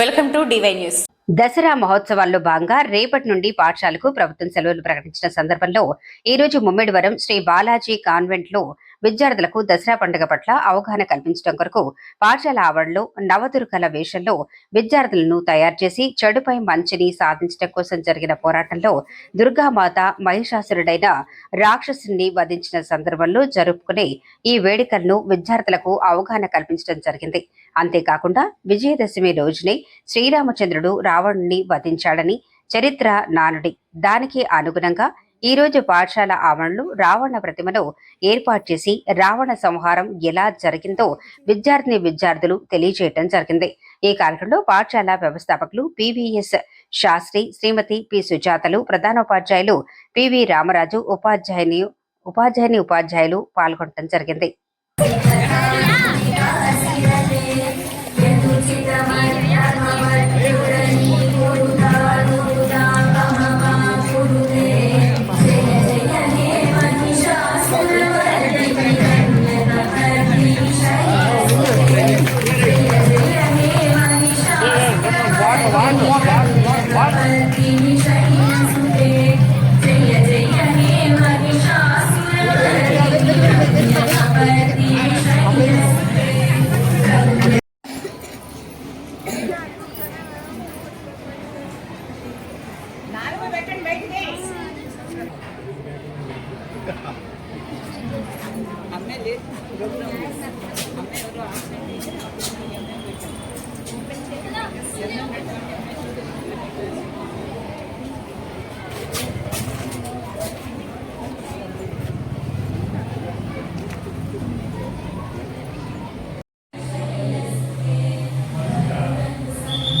Welcome to DY news. Dasara మహోత్సవాల్లో భాగంగా రేపటి నుండి పాఠశాలకు ప్రభుత్వం సెలవులు ప్రకటించిన సందర్భంలో ఈ రోజు ముమ్మిడివరం శ్రీ బాలాజీ కాన్వెంట్లో విద్యార్థులకు దసరా పండుగ పట్ల అవగాహన కల్పించడం కొరకు పాఠశాల ఆవరణలో నవదుర్గల వేషంలో విద్యార్థులను తయారు చేసి చెడుపై మంచిని సాధించడం కోసం జరిగిన పోరాటంలో దుర్గామాత మహిషాసురుడైన రాక్షసుని వధించిన సందర్భంలో జరుపుకునే ఈ వేడుకలను విద్యార్థులకు అవగాహన కల్పించడం జరిగింది. అంతేకాకుండా విజయదశమి రోజునే శ్రీరామచంద్రుడు రావణుని వధించాడని చరిత్ర నానుడి. దానికి అనుగుణంగా ఈ రోజు పాఠశాల ఆవరణలో రావణ ప్రతిమను ఏర్పాటు చేసి రావణ సంహారం ఎలా జరిగిందో విద్యార్థిని విద్యార్థులు తెలియజేయడం జరిగింది. ఈ కార్యక్రమంలో పాఠశాల వ్యవస్థాపకులు పివిఎస్ శాస్త్రి శ్రీమతి పి సుజాతలు ప్రధానోపాధ్యాయులు పివి రామరాజు ఉపాధ్యాయుని ఉపాధ్యాయుని ఉపాధ్యాయులు పాల్గొనడం జరిగింది.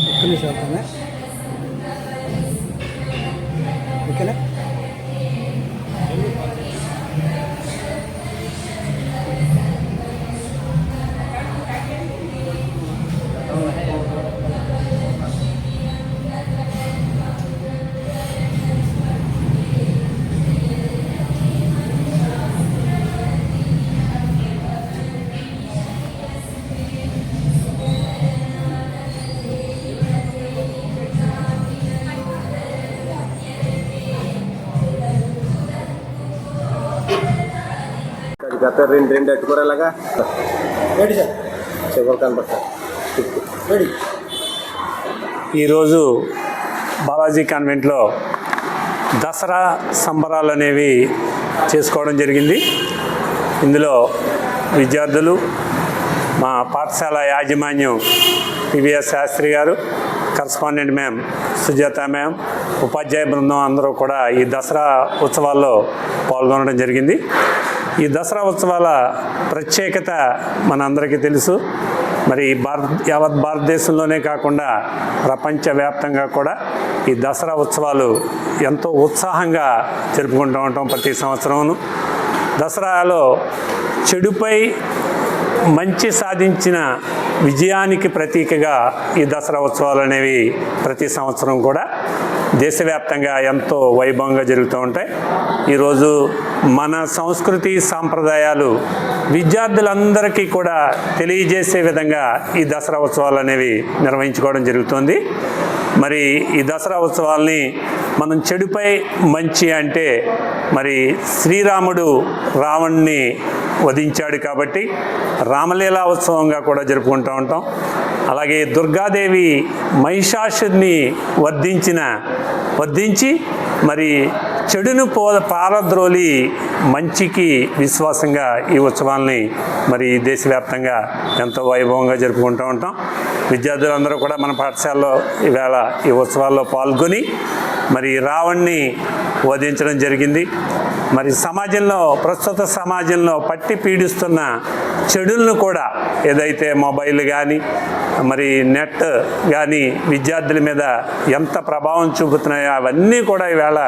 ఒక్క నిమిషం అవుతానే película. గత రెండు రెండు అట్టుకోరేలాగా రెడీ సార్ చివరి కనబడతారు రెడీ ఈరోజు బాలాజీ కాన్వెంట్లో దసరా సంబరాలు అనేవి చేసుకోవడం జరిగింది. ఇందులో విద్యార్థులు మా పాఠశాల యాజమాన్యం పివిఎస్ శాస్త్రి గారు కరస్పాండెంట్ మ్యామ్ సుజాత మ్యామ్ ఉపాధ్యాయ బృందం అందరూ కూడా ఈ దసరా ఉత్సవాల్లో పాల్గొనడం జరిగింది. ఈ దసరా ఉత్సవాల ప్రత్యేకత మనందరికీ తెలుసు. మరి భారత్ యావత్ భారతదేశంలోనే కాకుండా ప్రపంచవ్యాప్తంగా కూడా ఈ దసరా ఉత్సవాలు ఎంతో ఉత్సాహంగా జరుపుకుంటూ ఉంటాం ప్రతి సంవత్సరమును. దసరాలో చెడుపై మంచి సాధించిన విజయానికి ప్రతీకగా ఈ దసరా ఉత్సవాలు అనేవి ప్రతి సంవత్సరం కూడా దేశవ్యాప్తంగా ఎంతో వైభవంగా జరుగుతూ ఉంటాయి. ఈరోజు మన సంస్కృతి సాంప్రదాయాలు విద్యార్థులందరికీ కూడా తెలియజేసే విధంగా ఈ దసరా ఉత్సవాలు అనేవి నిర్వహించుకోవడం జరుగుతుంది. మరి ఈ దసరా ఉత్సవాల్ని మనం చెడుపై మంచి అంటే మరి శ్రీరాముడు రావణ్ణి వధించాడు కాబట్టి రామలీలా ఉత్సవంగా కూడా జరుపుకుంటూ ఉంటాం. అలాగే దుర్గాదేవి మహిషాసుని వర్ధించిన వర్ధించి మరి చెడును పో పారద్రోలి మంచికి విశ్వాసంగా ఈ ఉత్సవాల్ని మరి దేశవ్యాప్తంగా ఎంతో వైభవంగా జరుపుకుంటూ ఉంటాం. విద్యార్థులందరూ కూడా మన పాఠశాలలో ఈవేళ ఈ ఉత్సవాల్లో పాల్గొని మరి రావణ్ణి వధించడం జరిగింది. మరి సమాజంలో ప్రస్తుత సమాజంలో పట్టి పీడిస్తున్న చెడులను కూడా ఏదైతే మొబైల్ కానీ మరి నెట్ కానీ విద్యార్థుల మీద ఎంత ప్రభావం చూపుతున్నాయో అవన్నీ కూడా ఈవేళ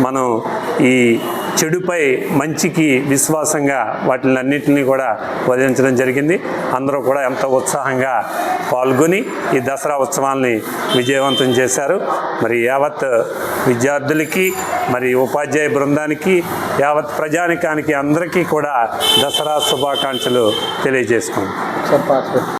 మనం ఈ చెడుపై మంచికి విశ్వాసంగా వాటిని అన్నింటినీ కూడా వదిలించడం జరిగింది. అందరూ కూడా ఎంతో ఉత్సాహంగా పాల్గొని ఈ దసరా ఉత్సవాల్ని విజయవంతం చేశారు. మరి యావత్ విద్యార్థులకి మరి ఉపాధ్యాయ బృందానికి యావత్ ప్రజానికానికి అందరికీ కూడా దసరా శుభాకాంక్షలు తెలియజేసుకుంది చెప్పాలి.